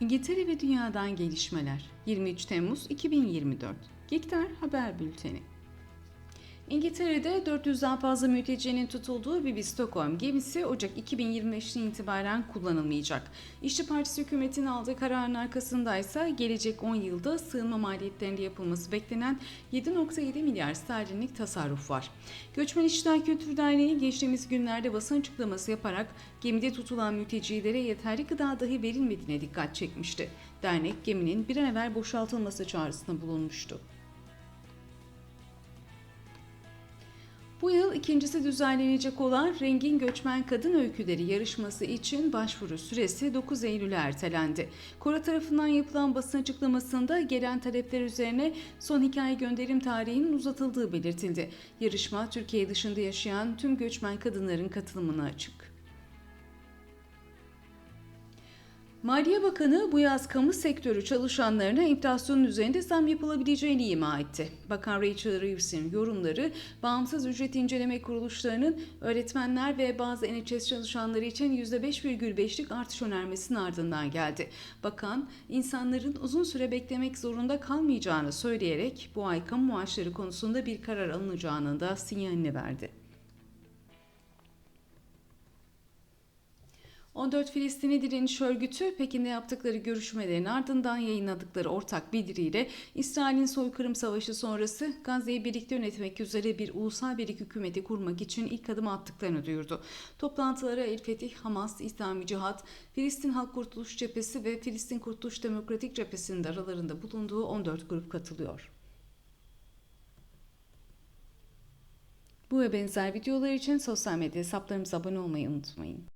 İngiltere ve Dünya'dan gelişmeler 23 Temmuz 2024 Gikter Haber Bülteni İngiltere'de 400'den fazla mültecinin tutulduğu bir Stockholm gemisi Ocak 2025'ten itibaren kullanılmayacak. İşçi Partisi hükümetin aldığı kararın arkasında ise gelecek 10 yılda sığınma maliyetlerinde yapılması beklenen 7.7 milyar sterlinlik tasarruf var. Göçmen İşçiler Kültür Derneği geçtiğimiz günlerde basın açıklaması yaparak gemide tutulan mültecilere yeterli gıda dahi verilmediğine dikkat çekmişti. Dernek geminin bir an evvel boşaltılması çağrısında bulunmuştu. Bu yıl ikincisi düzenlenecek olan Rengin Göçmen Kadın Öyküleri yarışması için başvuru süresi 9 Eylül'e ertelendi. Kora tarafından yapılan basın açıklamasında gelen talepler üzerine son hikaye gönderim tarihinin uzatıldığı belirtildi. Yarışma Türkiye dışında yaşayan tüm göçmen kadınların katılımına açık. Maliye Bakanı bu yaz kamu sektörü çalışanlarına enflasyonun üzerinde zam yapılabileceğini ima etti. Bakan Rachel Reeves'in yorumları bağımsız ücret inceleme kuruluşlarının öğretmenler ve bazı NHS çalışanları için %5,5'lik artış önermesinin ardından geldi. Bakan insanların uzun süre beklemek zorunda kalmayacağını söyleyerek bu ay kamu maaşları konusunda bir karar alınacağının da sinyalini verdi. 14 Filistinli Direniş Örgütü Pekin'de yaptıkları görüşmelerin ardından yayınladıkları ortak bildiriyle İsrail'in soykırım savaşı sonrası Gazze'yi birlikte yönetmek üzere bir ulusal birlik hükümeti kurmak için ilk adım attıklarını duyurdu. Toplantılara El Fetih, Hamas, İslami Cihat, Filistin Halk Kurtuluş Cephesi ve Filistin Kurtuluş Demokratik Cephesi'nin aralarında bulunduğu 14 grup katılıyor. Bu ve benzer videolar için sosyal medya hesaplarımıza abone olmayı unutmayın.